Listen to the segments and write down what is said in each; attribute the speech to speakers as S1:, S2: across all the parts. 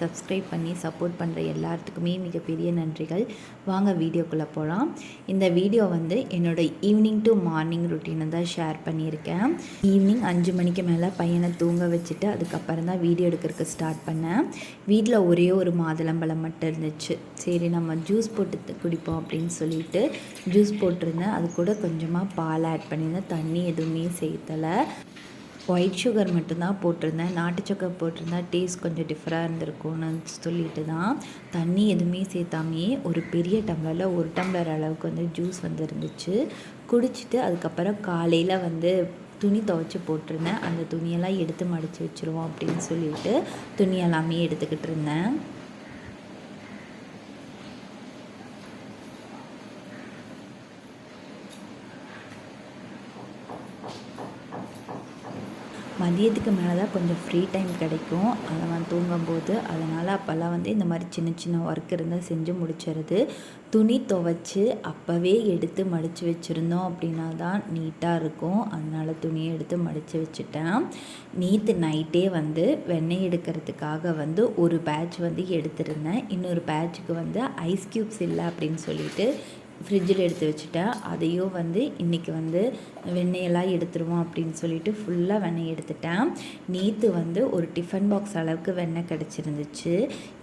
S1: Subscribe பண்ணி support பண்ணுற எல்லாத்துக்குமே மிகப்பெரிய நன்றிகள். வாங்க வீடியோக்குள்ளே போகலாம். இந்த வீடியோ வந்து என்னோட ஈவினிங் டு மார்னிங் ருட்டீனை தான் ஷேர் பண்ணியிருக்கேன். ஈவினிங் அஞ்சு மணிக்கு மேலே பையனை தூங்க வச்சுட்டு அதுக்கப்புறம் தான் வீடியோ எடுக்கிறதுக்கு ஸ்டார்ட் பண்ணேன். வீட்டில் ஒரே ஒரு மாதுளம்பழம் மட்டும் இருந்துச்சு. சரி நம்ம ஜூஸ் போட்டு குடிப்போம் அப்படின்னு சொல்லிட்டு ஜூஸ் போட்டிருந்தேன். அது கூட கொஞ்சமாக பால் ஆட் பண்ணியிருந்தேன். தண்ணி எதுவுமே சேர்த்தலை. ஒயிட் சுகர் மட்டும்தான் போட்டிருந்தேன். நாட்டு சக்கர் போட்டிருந்தா டேஸ்ட் கொஞ்சம் டிஃப்ரெண்டாக இருந்திருக்கும்னு சொல்லிட்டு தான் தண்ணி எதுவுமே சேர்த்தாமையே ஒரு பெரிய டம்ளரில் ஒரு டம்ளர் அளவுக்கு வந்து ஜூஸ் வந்து இருந்துச்சு குடிச்சிட்டு அதுக்கப்புறம் காலையில் வந்து துணி துவைச்சி போட்டிருந்தேன். அந்த துணியெல்லாம் எடுத்து மடித்து வச்சுருவோம் அப்படின்னு சொல்லிட்டு துணி எல்லாமே எடுத்துக்கிட்டு இருந்தேன். மதியத்துக்கு மேலே தான் கொஞ்சம் ஃப்ரீ டைம் கிடைக்கும். அவன் தூங்கும்போது அதனால் அப்போல்லாம் வந்து இந்த மாதிரி சின்ன சின்ன ஒர்க் இருந்தால் செஞ்சு முடிச்சிருது துணி துவைச்சி அப்போவே எடுத்து மடித்து வச்சுருந்தோம் அப்படின்னா தான் நீட்டாக இருக்கும். அதனால் துணியை எடுத்து மடித்து வச்சுட்டேன். நேற்று நைட்டே வந்து வெண்ணெய் எடுக்கிறதுக்காக வந்து ஒரு பேட்ச் வந்து எடுத்திருந்தேன். இன்னொரு பேட்சுக்கு வந்து ஐஸ் க்யூப்ஸ் இல்லை அப்படின்னு சொல்லிட்டு ஃப்ரிட்ஜில் எடுத்து வச்சுட்டேன் அதையும் வந்து இன்றைக்கி வந்து வெண்ணெயெல்லாம் எடுத்துருவோம் அப்படின்னு சொல்லிட்டு ஃபுல்லாக வெண்ணெய் எடுத்துட்டேன். நேற்று வந்து ஒரு டிஃபன் பாக்ஸ் அளவுக்கு வெண்ணெய் கிடச்சிருந்துச்சு.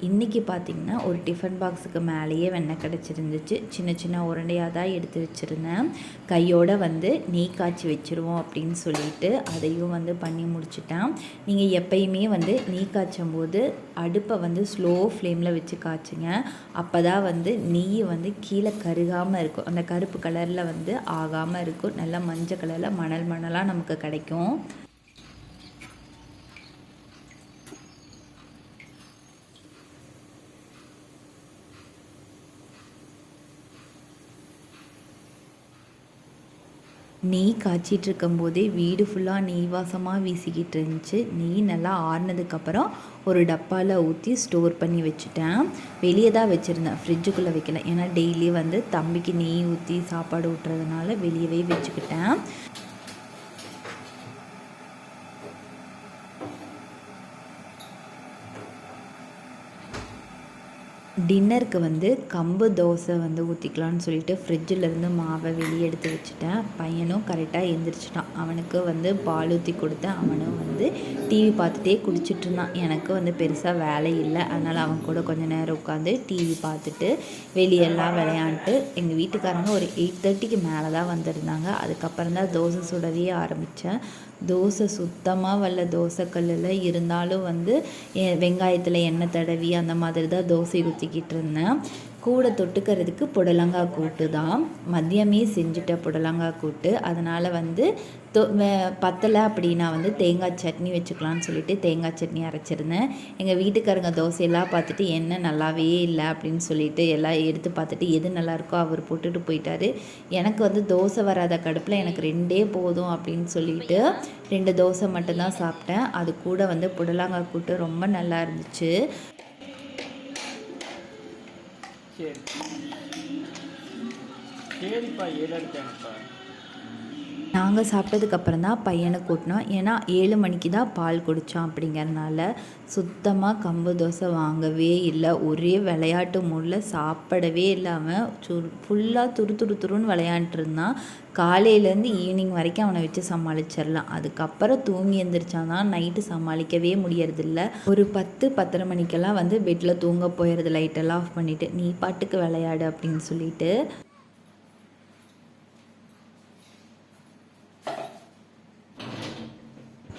S1: இன்றைக்கி பார்த்திங்கன்னா ஒரு டிஃபன் பாக்ஸுக்கு மேலேயே வெண்ணெய் கிடச்சிருந்துச்சு. சின்ன சின்ன உருண்டையாக தான் எடுத்து வச்சுருந்தேன். கையோடு வந்து நெய் காய்ச்சி வச்சுருவோம் அப்படின்னு சொல்லிட்டு அதையும் வந்து பண்ணி முடிச்சிட்டேன். நீங்கள் எப்பயுமே வந்து நெய் காய்ச்சும் போது அடுப்பை வந்து ஸ்லோ ஃப்ளேமில் வச்சு காய்ச்சுங்க. அப்போ தான் வந்து நெய் வந்து கீழே ஆகாமல் இருக்கும். அந்த கருப்பு கலரில் வந்து ஆகாமல் இருக்கும். நல்லா மஞ்சள் கலரில் மணல் மணலாக நமக்கு கிடைக்கும். நெய் காய்ச்சிட்டு இருக்கும்போதே வீடு ஃபுல்லாக நெய் வாசமாக வீசிக்கிட்டு இருந்துச்சு நெய் நல்லா ஆறுனதுக்கப்புறம் ஒரு டப்பாவில் ஊற்றி ஸ்டோர் பண்ணி வச்சுட்டேன். வெளியே தான் வச்சுருந்தேன். ஃப்ரிட்ஜுக்குள்ளே வைக்கல. ஏன்னா டெய்லி வந்து தம்பிக்கு நெய் ஊற்றி சாப்பாடு ஊட்டுறதுனால வெளியவே வச்சுக்கிட்டேன். டின்னருக்கு வந்து கம்பு தோசை வந்து ஊற்றிக்கலான்னு சொல்லிட்டு ஃப்ரிட்ஜில் இருந்து மாவை வெளியே எடுத்து வச்சுட்டேன். பையனும் கரெக்டாக எழுந்திரிச்சிட்டான் அவனுக்கு வந்து பால் ஊற்றி கொடுத்தேன். அவனும் வந்து டிவி பார்த்துட்டே குடிச்சிட்டு இருந்தான். எனக்கு வந்து பெருசாக வேலை இல்லை. அதனால் அவன் கூட கொஞ்ச நேரம் உட்காந்து டிவி பார்த்துட்டு வெளியெல்லாம் விளையாண்டுட்டு எங்கள் வீட்டுக்காரங்க ஒரு எயிட் தேர்ட்டிக்கு மேலே தான் வந்திருந்தாங்க. அதுக்கப்புறம் தான் தோசை சுடவே ஆரம்பித்தேன் தோசை சுத்தமாக வரல தோசை கல்லில் இருந்தாலும் வந்து வெங்காயத்தில் எண்ணெய் தடவி அந்த மாதிரி தான் தோசை ஊற்றிக்கிட்டு இருந்தேன். கூட தொட்டுக்கிறதுக்கு புடலங்காய் கூட்டு தான். மதியமே செஞ்சுட்ட புடலங்காய் கூட்டு. அதனால் வந்து தொ பத்தலை அப்படின்னா வந்து தேங்காய் சட்னி வச்சுக்கலான்னு சொல்லிட்டு தேங்காய் சட்னி அரைச்சிருந்தேன். எங்கள் வீட்டுக்காரங்க தோசையெல்லாம் பார்த்துட்டு என்ன நல்லாவே இல்லை அப்படின்னு சொல்லிட்டு எல்லாம் எடுத்து பார்த்துட்டு எது நல்லாயிருக்கோ அவர் போட்டுட்டு போயிட்டாரு. எனக்கு வந்து தோசை வராத கடுப்பில் எனக்கு ரெண்டே போதும் அப்படின்னு சொல்லிட்டு ரெண்டு தோசை மட்டும்தான் சாப்பிட்டேன். அது கூட வந்து புடலங்காய் கூட்டு ரொம்ப நல்லா இருந்துச்சு.
S2: சரி சரிப்பா ஏழு எடுத்தேன்ப்பா
S1: நாங்கள் சாப்பிட்டதுக்கப்புறம் தான் பையனை கூட்டினோம். ஏன்னா ஏழு மணிக்கு தான் பால் குடித்தோம் அப்படிங்கிறனால சுத்தமாக கம்பு தோசை வாங்கவே இல்லை. ஒரே விளையாட்டு மூடில் சாப்பிடவே இல்லாமல் சு ஃபுல்லாக துரு துரு துருன்னு விளையாண்ட்டுருந்தான் காலையிலேருந்து ஈவினிங் வரைக்கும் அவனை வச்சு சமாளிச்சிடலாம். அதுக்கப்புறம் தூங்கி எந்திரிச்சான் தான் நைட்டு சமாளிக்கவே முடியறதில்ல. ஒரு பத்து பத்தரை மணிக்கெல்லாம் வந்து பெட்டில் தூங்க போயிடுறது லைட்டெல்லாம் ஆஃப் பண்ணிவிட்டு நீ பாட்டுக்கு விளையாடு அப்படின்னு சொல்லிட்டு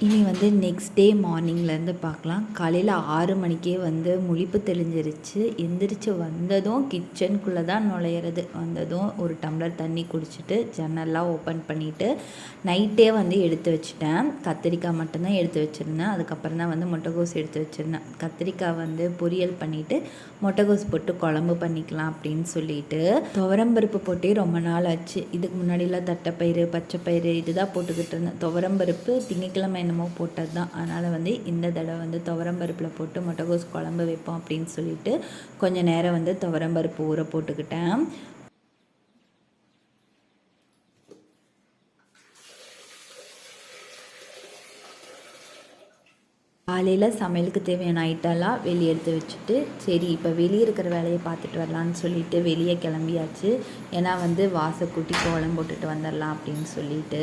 S1: இனி வந்து நெக்ஸ்ட் டே மார்னிங்லேருந்து பார்க்கலாம். காலையில் ஆறு மணிக்கே வந்து முழிப்பு தெளிஞ்சிருச்சு. எந்திரிச்சு வந்ததும் கிச்சனுக்குள்ளே தான் நுழையிறது. வந்ததும் ஒரு டம்ளர் தண்ணி குடிச்சிட்டு ஜன்னல்லாம் ஓப்பன் பண்ணிவிட்டு நைட்டே வந்து எடுத்து வச்சுட்டேன். கத்திரிக்காய் மட்டும்தான் எடுத்து வச்சுருந்தேன். அதுக்கப்புறம் தான் வந்து முட்டைகோஸ் எடுத்து வச்சுருந்தேன். கத்திரிக்காய் வந்து பொரியல் பண்ணிவிட்டு முட்டைகோஸ் போட்டு குழம்பு பண்ணிக்கலாம் அப்படின்னு சொல்லிட்டு துவரம்பருப்பு போட்டே ரொம்ப நாள் ஆச்சு. இதுக்கு முன்னாடிலாம் தட்டைப்பயிறு பச்சைப்பயிறு இதுதான் போட்டுக்கிட்டு இருந்தேன். துவரம்பருப்பு திங்கக்கிழமை என்னமோ போட்டது தான் அதனால் வந்து இந்த தடவை வந்து துவரம்பருப்பில் போட்டு முட்டைகோஸ் குழம்பு வைப்போம் அப்படின்னு சொல்லிட்டு கொஞ்சம் நேரம் வந்து துவரம்பருப்பு ஊற போட்டுக்கிட்டேன். காலையில் சமையலுக்கு தேவையான ஐட்டெல்லாம் வெளியே எடுத்து வச்சுட்டு சரி இப்போ வெளியே இருக்கிற வேலையை பார்த்துட்டு வரலான்னு சொல்லிட்டு வெளியே கிளம்பியாச்சு. ஏன்னா வந்து வாசக்கூட்டி கோலம் போட்டுட்டு வந்துடலாம் அப்படின்னு சொல்லிட்டு.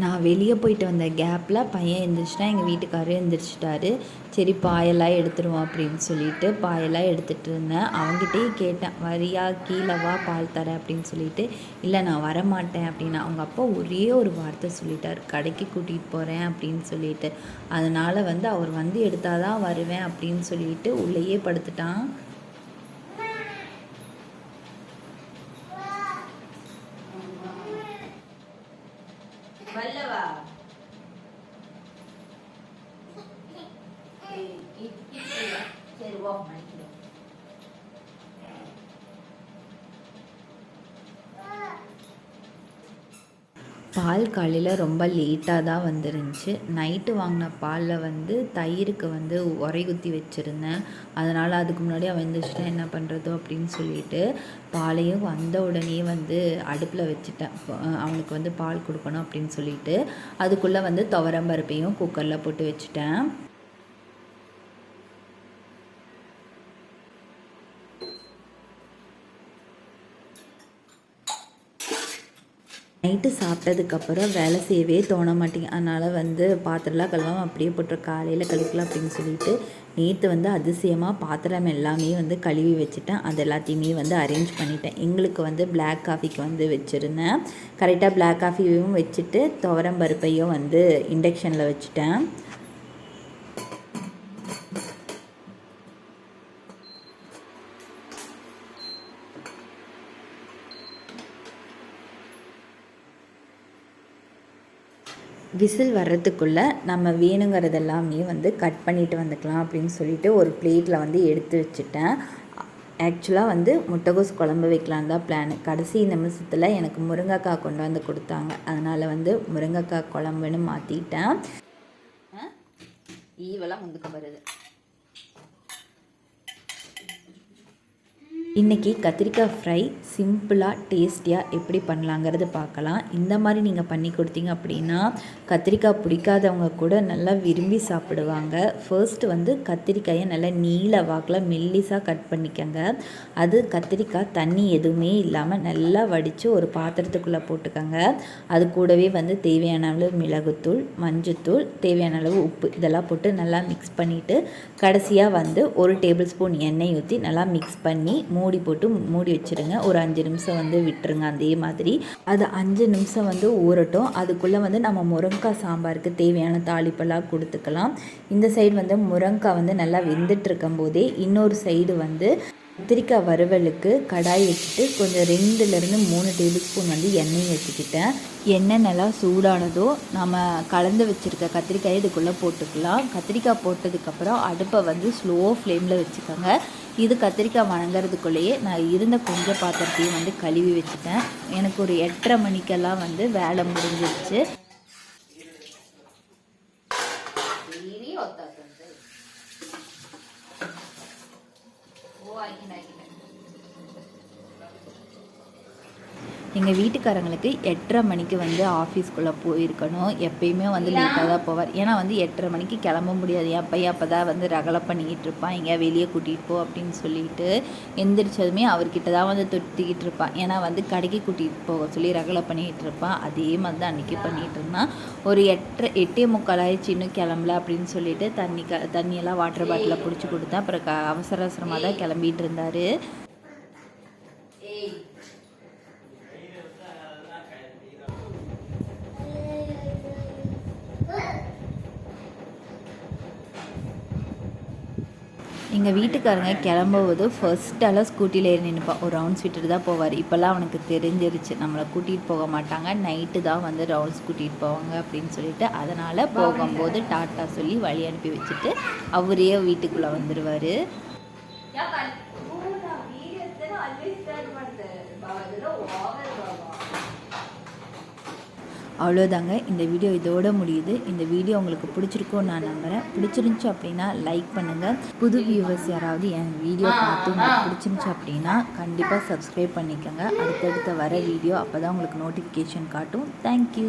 S1: நான் வெளியே போயிட்டு வந்த கேப்பில் பையன் எழுந்திரிச்சிட்டா எங்கள் வீட்டுக்காரரும் எழுந்திரிச்சிட்டாரு சரி பாயெல்லாம் எடுத்துருவோம் அப்படின்னு சொல்லிட்டு பாயெல்லாம் எடுத்துகிட்டு இருந்தேன். அவங்ககிட்டயே கேட்டேன் வரியா கீழே வா பால் தரேன் அப்படின்னு சொல்லிட்டு. இல்லை நான் வரமாட்டேன் அப்படின்னு. அவங்க அப்பா ஒரே ஒரு வார்த்தை சொல்லிட்டார். கடைக்கு கூட்டிகிட்டு போகிறேன் அப்படின்னு சொல்லிட்டு. அதனால் வந்து அவர் வந்து எடுத்தால் தான் வருவேன் அப்படின்னு சொல்லிட்டு உள்ளேயே படுத்துட்டான். வல்லவா பால் காலையில் ரொம்ப லேட்டாக தான் வந்துருந்துச்சு. நைட்டு வாங்கின பாலில் வந்து தயிருக்கு வந்து உரை குத்தி வச்சுருந்தேன். அதனால் அதுக்கு முன்னாடி அவன் எழுந்திரிச்சிட்டா என்ன பண்ணுறதோ அப்படின்னு சொல்லிட்டு பாலையும் வந்த உடனே வந்து அடுப்பில் வச்சுட்டேன். அவனுக்கு வந்து பால் கொடுக்கணும் அப்படின்னு சொல்லிட்டு அதுக்குள்ளே வந்து துவரம்பருப்பையும் குக்கரில் போட்டு வச்சுட்டேன். நைட்டு சாப்பிட்டதுக்கப்புறம் வேலை செய்யவே தோண மாட்டேங்க அதனால் வந்து பாத்திரம்லாம் கழுவாமல் அப்படியே போட்டு காலையில் கழுவிக்கலாம் அப்படின்னு சொல்லிட்டு நேற்று வந்து அதிசயமாக பாத்திரம் எல்லாமே வந்து கழுவி வச்சுட்டேன். அது எல்லாத்தையுமே வந்து அரேஞ்ச் பண்ணிட்டேன். எங்களுக்கு வந்து பிளாக் காஃபிக்கு வந்து வச்சுருந்தேன். கரெக்டாக பிளாக் காஃபியும் வச்சுட்டு துவரம் பருப்பையும் வந்து இண்டக்ஷனில் வச்சுட்டேன். விசில் வர்றதுக்குள்ளே நம்ம வேணுங்கிறதெல்லாமே வந்து கட் பண்ணிட்டு வந்துக்கலாம் அப்படின்னு சொல்லிட்டு ஒரு பிளேட்டில் வந்து எடுத்து வச்சுட்டேன். ஆக்சுவலாக வந்து முட்டைகோஸ் குழம்பு வைக்கலான்னு தான் பிளான் கடைசி நிமிஷத்தில் எனக்கு முருங்கைக்காய் கொண்டு வந்து கொடுத்தாங்க. அதனால் வந்து முருங்கைக்காய் குழம்புன்னு மாற்றிட்டேன் ஈவெல்லாம் முந்துக்க வருது. இன்றைக்கி கத்திரிக்காய் ஃப்ரை சிம்பிளாக டேஸ்டியாக எப்படி பண்ணலாங்கிறது பார்க்கலாம். இந்த மாதிரி நீங்கள் பண்ணி கொடுத்தீங்க அப்படின்னா கத்திரிக்காய் பிடிக்காதவங்க கூட நல்லா விரும்பி சாப்பிடுவாங்க. ஃபர்ஸ்ட் வந்து கத்திரிக்காயை நல்லா நீல வாக்கில் மெல்லிஸாக கட் பண்ணிக்கங்க. அது கத்திரிக்காய் தண்ணி எதுவுமே இல்லாமல் நல்லா வடித்து ஒரு பாத்திரத்துக்குள்ளே போட்டுக்கோங்க. அது கூடவே வந்து தேவையான அளவு மிளகுத்தூள் மஞ்சத்தூள் தேவையான அளவு உப்பு இதெல்லாம் போட்டு நல்லா மிக்ஸ் பண்ணிவிட்டு கடைசியாக வந்து ஒரு டேபிள் ஸ்பூன் எண்ணெய் ஊற்றி நல்லா மிக்ஸ் பண்ணி மூடி போட்டு மூடி வச்சுருங்க. ஒரு அஞ்சு நிமிஷம் வந்து விட்டுருங்க அதே மாதிரி. அது அஞ்சு நிமிஷம் வந்து ஊறட்டும். அதுக்குள்ளே வந்து நம்ம முருங்கைக்காய் சாம்பாருக்கு தேவையான தாளிப்பெல்லாம் கொடுத்துக்கலாம். இந்த சைடு வந்து முருங்கைக்காய் வந்து நல்லா வெந்துட்டு இருக்கும் போதே இன்னொரு சைடு வந்து கத்திரிக்காய் வறுவலுக்கு கடாய் வச்சுட்டு கொஞ்சம் ரெண்டுலேருந்து மூணு டேபிள் ஸ்பூன் வந்து எண்ணெய் வச்சுக்கிட்டேன் எண்ணெய் நல்லா சூடானதோ நம்ம கலந்து வச்சுருக்க கத்திரிக்காயை இதுக்குள்ளே போட்டுக்கலாம். கத்திரிக்காய் போட்டதுக்கப்புறம் அடுப்பை வந்து ஸ்லோ ஃப்ளேமில் வச்சுக்கோங்க. இது கத்திரிக்காய் வணங்குறதுக்குள்ளேயே நான் இருந்த கொஞ்சம் பாத்திரத்தையும் வந்து கழுவி வச்சுட்டேன். எனக்கு ஒரு எட்டரை மணிக்கெல்லாம் வந்து வேலை முடிஞ்சிருச்சு. எங்கள் வீட்டுக்காரங்களுக்கு எட்டரை மணிக்கு வந்து ஆஃபீஸ்க்குள்ளே போயிருக்கணும். எப்பயுமே வந்து லேட்டாக தான் போவார். ஏன்னா வந்து எட்டரை மணிக்கு கிளம்ப முடியாது. என் பையன் அப்போ தான் வந்து ரகலை பண்ணிக்கிட்டு இருப்பான். எங்கேயா வெளியே கூட்டிகிட்டு போ அப்படின்னு சொல்லிட்டு எந்திரிச்சதுமே அவர்கிட்ட தான் வந்து தொட்டிக்கிட்டு இருப்பான். ஏன்னா வந்து கடைக்கு கூட்டிகிட்டு போக சொல்லி ரகலை பண்ணிக்கிட்டு இருப்பான். அதே மாதிரி தான் அன்றைக்கி பண்ணிகிட்டு இருந்தான். ஒரு எட்டரை எட்டே முக்கால் ஆயிடுச்சு இன்னும் கிளம்பல அப்படின்னு சொல்லிட்டு தண்ணி க தண்ணியெல்லாம் வாட்டர் பாட்டிலில் பிடிச்சி கொடுத்தேன். அப்புறம் க அவசர அவசரமாக தான் கிளம்பிட்டு இருந்தார். எங்கள் வீட்டுக்காரங்க கிளம்பும்போது ஃபர்ஸ்ட்டெல்லாம் ஸ்கூட்டியில் ஏறி நின்றுப்பான் ஒரு ரவுண்ட்ஸ் விட்டுட்டு தான் போவார். இப்போல்லாம் அவனுக்கு தெரிஞ்சிருச்சு. நம்மளை கூட்டிகிட்டு போக மாட்டாங்க. நைட்டு தான் வந்து ரவுண்ட்ஸ் கூட்டிகிட்டு போவாங்க அப்படின்னு சொல்லிட்டு அதனால் போகும்போது டாட்டா சொல்லி வழி அனுப்பி வச்சுட்டு அவரே வீட்டுக்குள்ளே வந்துடுவார் அவ்வளோதாங்க இந்த வீடியோ இதோட முடியுது. இந்த வீடியோ உங்களுக்கு பிடிச்சிருக்கும்னு நான் நம்புகிறேன் பிடிச்சிருந்துச்சு அப்படின்னா லைக் பண்ணுங்கள் புது வியூவர்ஸ் யாராவது என் வீடியோ பார்த்து உங்களுக்கு பிடிச்சிருந்துச்சு அப்படின்னா கண்டிப்பாக சப்ஸ்கிரைப் பண்ணிக்கோங்க. அடுத்தடுத்த வர வீடியோ அப்போ தான் உங்களுக்கு நோட்டிஃபிகேஷன் காட்டும். தேங்க்யூ